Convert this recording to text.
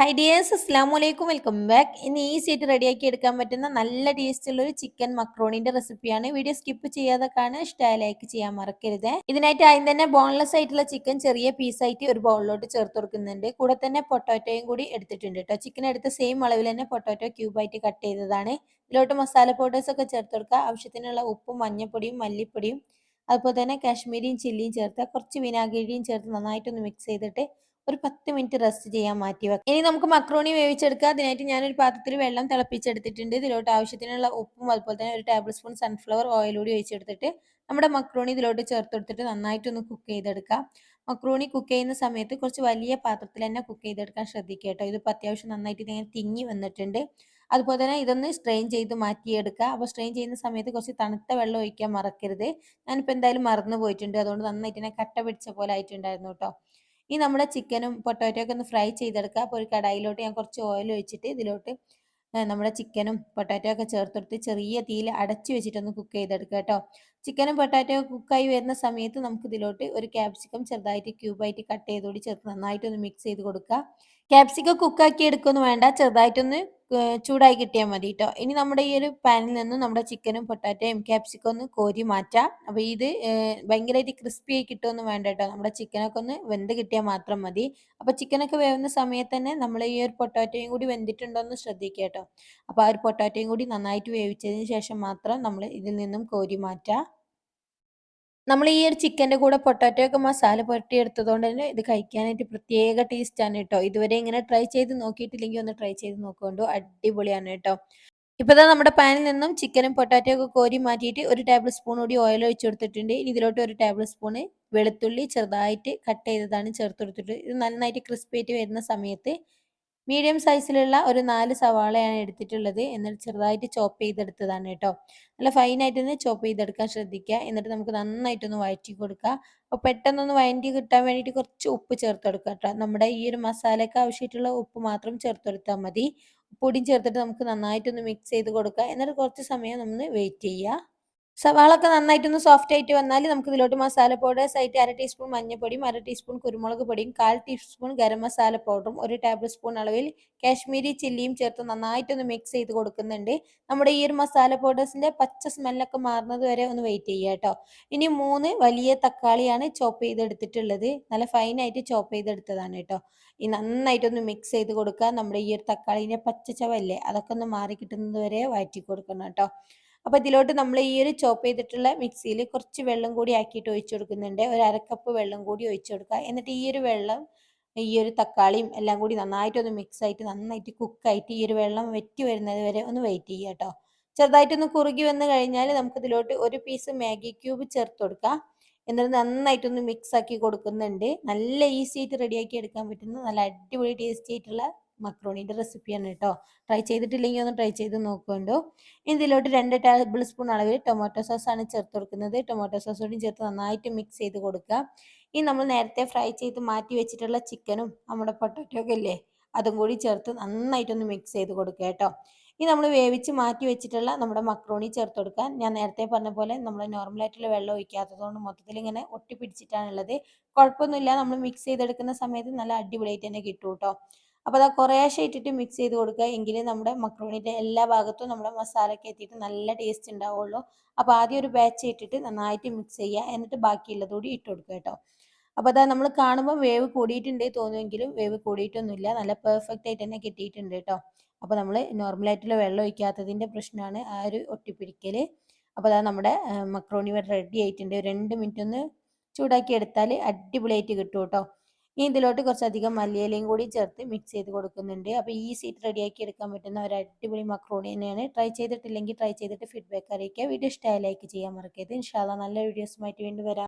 Hi dears അസ്ലാം വലൈക്കും welcome back ഇന്ന് ഈസി ആയിട്ട് റെഡിയാക്കി എടുക്കാൻ പറ്റുന്ന നല്ല ടേസ്റ്റുള്ള ഒരു ചിക്കൻ മക്രോണിന്റെ റെസിപ്പിയാണ് വീഡിയോ സ്കിപ്പ് ചെയ്യാതെ കാണാൻ ലൈക്ക് ചെയ്യാൻ മറക്കരുത്. ഇതിനായിട്ട് ആദ്യം തന്നെ ബോൺലെസ് ആയിട്ടുള്ള ചിക്കൻ ചെറിയ പീസായിട്ട് ഒരു ബൗളിലോട്ട് ചേർത്ത് കൊടുക്കുന്നുണ്ട്. കൂടെ തന്നെ പൊട്ടോറ്റോയും കൂടി എടുത്തിട്ടുണ്ട് കേട്ടോ ചിക്കൻ എടുത്ത സെയിം അളവിൽ തന്നെ പൊട്ടോറ്റോ ക്യൂബായിട്ട് കട്ട് ചെയ്തതാണ്. ഇതിലോട്ട് മസാല പൗഡേഴ്സ് ഒക്കെ ചേർത്ത് കൊടുക്കുക. ആവശ്യത്തിനുള്ള ഉപ്പും മഞ്ഞൾപ്പൊടിയും മല്ലിപ്പൊടിയും അതുപോലെ തന്നെ കാശ്മീരിയും ചില്ലിയും ചേർത്ത് കുറച്ച് വിനാഗിരിയും ചേർത്ത് നന്നായിട്ടൊന്ന് മിക്സ് ചെയ്തിട്ട് ഒരു പത്ത് മിനിറ്റ് റെസ്റ്റ് ചെയ്യാൻ മാറ്റി വെക്കാം. ഇനി നമുക്ക് മക്രോണി വേവിച്ചെടുക്കാം. അതിനായിട്ട് ഞാനൊരു പാത്രത്തിൽ വെള്ളം തിളപ്പിച്ചെടുത്തിട്ടുണ്ട്. ഇതിലോട്ട് ആവശ്യത്തിനുള്ള ഉപ്പും അതുപോലെ തന്നെ ഒരു ടേബിൾ സ്പൂൺ സൺഫ്ലവർ ഓയിൽ കൂടി ഒഴിച്ചെടുത്തിട്ട് നമ്മുടെ മക്രോണി ഇതിലോട്ട് ചേർത്ത് കൊടുത്തിട്ട് നന്നായിട്ടൊന്ന് കുക്ക് ചെയ്തെടുക്കാം. മക്രോണി കുക്ക് ചെയ്യുന്ന സമയത്ത് കുറച്ച് വലിയ പാത്രത്തിൽ തന്നെ കുക്ക് ചെയ്തെടുക്കാൻ ശ്രദ്ധിക്കുക കേട്ടോ. ഇതിപ്പോൾ അത്യാവശ്യം നന്നായിട്ട് ഇതിങ്ങനെ തിങ്ങി വന്നിട്ടുണ്ട്. അതുപോലെ തന്നെ ഇതൊന്ന് സ്ട്രെയിൻ ചെയ്ത് മാറ്റിയെടുക്കുക അപ്പോൾ സ്ട്രെയിൻ ചെയ്യുന്ന സമയത്ത് കുറച്ച് തണുത്ത വെള്ളം ഒഴിക്കാൻ മറക്കരുത്. ഞാനിപ്പോൾ എന്തായാലും മറന്നു പോയിട്ടുണ്ട് അതുകൊണ്ട് നന്നായിട്ട് ഇങ്ങനെ കട്ട പിടിച്ച പോലെ ആയിട്ടുണ്ടായിരുന്നു കേട്ടോ. ഈ നമ്മുടെ ചിക്കനും പൊട്ടാറ്റോ ഒക്കെ ഒന്ന് ഫ്രൈ ചെയ്തെടുക്കുക. അപ്പോൾ ഒരു കടായിലോട്ട് ഞാൻ കുറച്ച് ഓയിൽ ഒഴിച്ചിട്ട് ഇതിലോട്ട് നമ്മുടെ ചിക്കനും പൊട്ടാറ്റോ ഒക്കെ ചേർത്തെടുത്ത് ചെറിയ തീയിൽ അടച്ചു വെച്ചിട്ടൊന്ന് കുക്ക് ചെയ്തെടുക്കുക കേട്ടോ. ചിക്കനും പൊട്ടാറ്റോ കുക്കായി വരുന്ന സമയത്ത് നമുക്ക് ഇതിലോട്ട് ഒരു ക്യാപ്സിക്കം ചെറുതായിട്ട് ക്യൂബായിട്ട് കട്ട് ചെയ്തുകൂടി ചേർത്ത് നന്നായിട്ടൊന്ന് മിക്സ് ചെയ്ത് കൊടുക്കുക. ക്യാപ്സിക്കം കുക്കാക്കി എടുക്കൊന്നും വേണ്ട ചെറുതായിട്ടൊന്ന് ചൂടായി കിട്ടിയാൽ മതി കേട്ടോ ഇനി നമ്മുടെ ഈ ഒരു പാനിൽ നിന്ന് നമ്മുടെ ചിക്കനും പൊട്ടാറ്റയും ക്യാപ്സിക്കം ഒന്ന് കോരി മാറ്റാം. അപ്പോൾ ഇത് ഭയങ്കരമായിട്ട് ക്രിസ്പി ആയി കിട്ടുമെന്ന് വേണ്ട കേട്ടോ. നമ്മുടെ ചിക്കനൊക്കെ ഒന്ന് വെന്ത് കിട്ടിയാൽ മാത്രം മതി. അപ്പോൾ ചിക്കനൊക്കെ വേവുന്ന സമയത്ത് തന്നെ നമ്മൾ ഈ ഒരു പൊട്ടാറ്റയും കൂടി വെന്തിട്ടുണ്ടോ എന്ന് ശ്രദ്ധിക്കുക കേട്ടോ. അപ്പോൾ ആ ഒരു പൊട്ടാറ്റയും കൂടി നന്നായിട്ട് വേവിച്ചതിന് ശേഷം മാത്രം നമ്മൾ ഇതിൽ നിന്നും കോരി മാറ്റാം. നമ്മൾ ഈ ഒരു ചിക്കന്റെ കൂടെ പൊട്ടാറ്റോ ഒക്കെ മസാല പുരട്ടി എടുത്തതുകൊണ്ട് തന്നെ ഇത് കഴിക്കാനായിട്ട് പ്രത്യേക ടേസ്റ്റാണ് കേട്ടോ. ഇതുവരെ ഇങ്ങനെ ട്രൈ ചെയ്ത് നോക്കിയിട്ടില്ലെങ്കിൽ ഒന്ന് ട്രൈ ചെയ്ത് നോക്കുകൊണ്ടു. അടിപൊളിയാണ് കേട്ടോ. ഇപ്പോൾ നമ്മുടെ പാനിൽ നിന്നും ചിക്കനും പൊട്ടാറ്റോ ഒക്കെ കോരി മാറ്റിയിട്ട് ഒരു ടേബിൾ സ്പൂൺ കൂടി ഓയിൽ ഒഴിച്ചു കൊടുത്തിട്ടുണ്ട്. ഇനി ഇതിലോട്ട് ഒരു ടേബിൾ സ്പൂണ് വെളുത്തുള്ളി ചെറുതായിട്ട് കട്ട് ചെയ്തതാണ് ചേർത്ത് കൊടുത്തിട്ട് ഇത് നന്നായിട്ട് ക്രിസ്പി ആയിട്ട് വരുന്ന സമയത്ത് മീഡിയം സൈസിലുള്ള ഒരു നാല് സവാളയാണ് എടുത്തിട്ടുള്ളത്. എന്നിട്ട് ചെറുതായിട്ട് ചോപ്പ് ചെയ്തെടുത്തതാണ് കേട്ടോ. നല്ല ഫൈനായിട്ട് ഒന്ന് ചോപ്പ് ചെയ്തെടുക്കാൻ ശ്രദ്ധിക്കുക. എന്നിട്ട് നമുക്ക് നന്നായിട്ടൊന്ന് വഴറ്റി കൊടുക്കുക. അപ്പോൾ പെട്ടെന്നൊന്ന് വഴറ്റി കിട്ടാൻ വേണ്ടിയിട്ട് കുറച്ച് ഉപ്പ് ചേർത്ത് കൊടുക്കുക കേട്ടോ. നമ്മുടെ ഈ ഒരു മസാലയ്ക്ക് ആവശ്യമായിട്ടുള്ള ഉപ്പ് മാത്രം ചേർത്ത് കൊടുത്താൽ മതി. പൊടിയും ചേർത്തിട്ട് നമുക്ക് നന്നായിട്ടൊന്ന് മിക്സ് ചെയ്ത് കൊടുക്കുക. എന്നിട്ട് കുറച്ച് സമയം നമ്മൾ വെയിറ്റ് ചെയ്യുക. സവാളൊക്കെ നന്നായിട്ടൊന്ന് സോഫ്റ്റ് ആയിട്ട് വന്നാൽ നമുക്ക് ഇതിലോട്ട് മസാല പൗഡേഴ്സ് ആയിട്ട് അര ടീസ്പൂൺ മഞ്ഞൾപ്പൊടിയും അര ടീസ്പൂൺ കുരുമുളക് പൊടിയും കാൽ ടീസ്പൂൺ ഗരം മസാല പൗഡറും ഒരു ടേബിൾ സ്പൂൺ അളവിൽ കാശ്മീരി ചില്ലിയും ചേർത്ത് നന്നായിട്ടൊന്ന് മിക്സ് ചെയ്ത് കൊടുക്കുന്നുണ്ട്. നമ്മുടെ ഈ ഒരു മസാല പൗഡേഴ്സിന്റെ പച്ച സ്മെല്ലൊക്കെ മാറുന്നത് വരെ ഒന്ന് വെയിറ്റ് ചെയ്യുക കേട്ടോ ഇനി മൂന്ന് വലിയ തക്കാളിയാണ് ചോപ്പ് ചെയ്തെടുത്തിട്ടുള്ളത്. നല്ല ഫൈനായിട്ട് ചോപ്പ് ചെയ്തെടുത്തതാണ് കേട്ടോ ഈ നന്നായിട്ടൊന്ന് മിക്സ് ചെയ്ത് കൊടുക്കുക. നമ്മുടെ ഈ ഒരു പച്ച ചവല്ലേ അതൊക്കെ ഒന്ന് മാറി കിട്ടുന്നത് വരെ വഴറ്റി കൊടുക്കണം കേട്ടോ അപ്പോൾ ഇതിലോട്ട് നമ്മൾ ഈ ഒരു ചോപ്പ് ചെയ്തിട്ടുള്ള മിക്സിയിൽ കുറച്ച് വെള്ളം കൂടി ആക്കിയിട്ട് ഒഴിച്ചു കൊടുക്കുന്നുണ്ട്. ഒരു അരക്കപ്പ് വെള്ളം കൂടി ഒഴിച്ചു കൊടുക്കുക. എന്നിട്ട് ഈ ഒരു വെള്ളം ഈ ഒരു തക്കാളിയും എല്ലാം കൂടി നന്നായിട്ടൊന്ന് മിക്സ് ആയിട്ട് നന്നായിട്ട് കുക്കായിട്ട് ഈ ഒരു വെള്ളം വെറ്റി വരുന്നത് വരെ ഒന്ന് വെയിറ്റ് ചെയ്യുക കേട്ടോ. ചെറുതായിട്ടൊന്ന് കുറുകി വന്നു കഴിഞ്ഞാൽ നമുക്ക് ഇതിലോട്ട് ഒരു പീസ് മാഗി ക്യൂബ് ചേർത്ത് കൊടുക്കാം. എന്നിട്ട് നന്നായിട്ടൊന്ന് മിക്സ് ആക്കി കൊടുക്കുന്നുണ്ട്. നല്ല ഈസി ആയിട്ട് റെഡിയാക്കി എടുക്കാൻ പറ്റുന്ന നല്ല അടിപൊളി ടേസ്റ്റി ആയിട്ടുള്ള മക്രോണിന്റെ റെസിപ്പിയാണ് കേട്ടോ. ട്രൈ ചെയ്തിട്ടില്ലെങ്കിൽ ഒന്ന് ട്രൈ ചെയ്ത് നോക്കുന്നുണ്ടോ ഇതിലോട്ട് രണ്ട് ടേബിൾ സ്പൂൺ അളവിൽ ടൊമാറ്റോ സോസ് ആണ് ചേർത്ത് കൊടുക്കുന്നത്. ടൊമാറ്റോ സോസോടും ചേർത്ത് നന്നായിട്ട് മിക്സ് ചെയ്ത് കൊടുക്കുക. ഈ നമ്മൾ നേരത്തെ ഫ്രൈ ചെയ്ത് മാറ്റി വെച്ചിട്ടുള്ള ചിക്കനും നമ്മുടെ പൊട്ടാറ്റോ ഒക്കെ ഇല്ലേ അതും കൂടി ചേർത്ത് നന്നായിട്ടൊന്ന് മിക്സ് ചെയ്ത് കൊടുക്കുക കേട്ടോ. ഇനി നമ്മൾ വേവിച്ച് മാറ്റി വെച്ചിട്ടുള്ള നമ്മുടെ മക്രോണി ചേർത്ത് കൊടുക്കാൻ ഞാൻ നേരത്തെ പറഞ്ഞ പോലെ നമ്മൾ നോർമലായിട്ടുള്ള വെള്ളം ഒഴിക്കാത്തതുകൊണ്ട് മൊത്തത്തിൽ ഇങ്ങനെ ഒട്ടിപ്പിടിച്ചിട്ടാണുള്ളത് കുഴപ്പമൊന്നുമില്ല. നമ്മൾ മിക്സ് ചെയ്തെടുക്കുന്ന സമയത്ത് നല്ല അടിപൊളിയായിട്ട് തന്നെ കിട്ടും കേട്ടോ. അപ്പോൾ അത് കുറേശ്ശെ ഇട്ടിട്ട് മിക്സ് ചെയ്ത് കൊടുക്കുക. എങ്കിലേ നമ്മുടെ മക്രോണിന്റെ എല്ലാ ഭാഗത്തും നമ്മുടെ മസാലയ്ക്ക് എത്തിയിട്ട് നല്ല ടേസ്റ്റ് ഉണ്ടാവുള്ളൂ അപ്പോൾ ആദ്യം ഒരു ബാച്ച് ഇട്ടിട്ട് നന്നായിട്ട് മിക്സ് ചെയ്യുക. എന്നിട്ട് ബാക്കിയുള്ളത് കൂടി ഇട്ട് കൊടുക്കുക കേട്ടോ. അപ്പോൾ അതാ നമ്മൾ കാണുമ്പോൾ വേവ് കൂടിയിട്ടുണ്ട് തോന്നുമെങ്കിലും വേവ് കൂടിയിട്ടൊന്നുമില്ല. നല്ല പെർഫെക്റ്റ് ആയിട്ട് തന്നെ കിട്ടിയിട്ടുണ്ട് കേട്ടോ. അപ്പോൾ നമ്മൾ നോർമലായിട്ടുള്ള വെള്ളം ഒഴിക്കാത്തതിന്റെ പ്രശ്നമാണ് ആ ഒരു ഒട്ടിപ്പിടിക്കൽ അപ്പോൾ അതാ നമ്മുടെ മക്രോണി റെഡി ആയിട്ടുണ്ട്. രണ്ട് മിനിറ്റ് ഒന്ന് ചൂടാക്കി എടുത്താൽ അടിപൊളിയായിട്ട് കിട്ടും കേട്ടോ. ഇതിലോട്ട് കുറച്ചധികം മല്ലിയിലയും കൂടി ചേർത്ത് മിക്സ് ചെയ്ത് കൊടുക്കുന്നുണ്ട്. അപ്പോൾ സീറ്റ് റെഡിയാക്കി എടുക്കാൻ പറ്റുന്ന ഒരു അടിപൊളി മക്രോണി തന്നെയാണ്. ട്രൈ ചെയ്തിട്ടില്ലെങ്കിൽ ട്രൈ ചെയ്തിട്ട് ഫീഡ്ബാക്ക് അറിയിക്കുക. വീഡിയോ ഇഷ്ടമായി ലൈക്ക് ചെയ്യാൻ മറക്കരുത്. ഇൻഷാല്ല നല്ല വീഡിയോസുമായിട്ട് വീണ്ടും വരാം.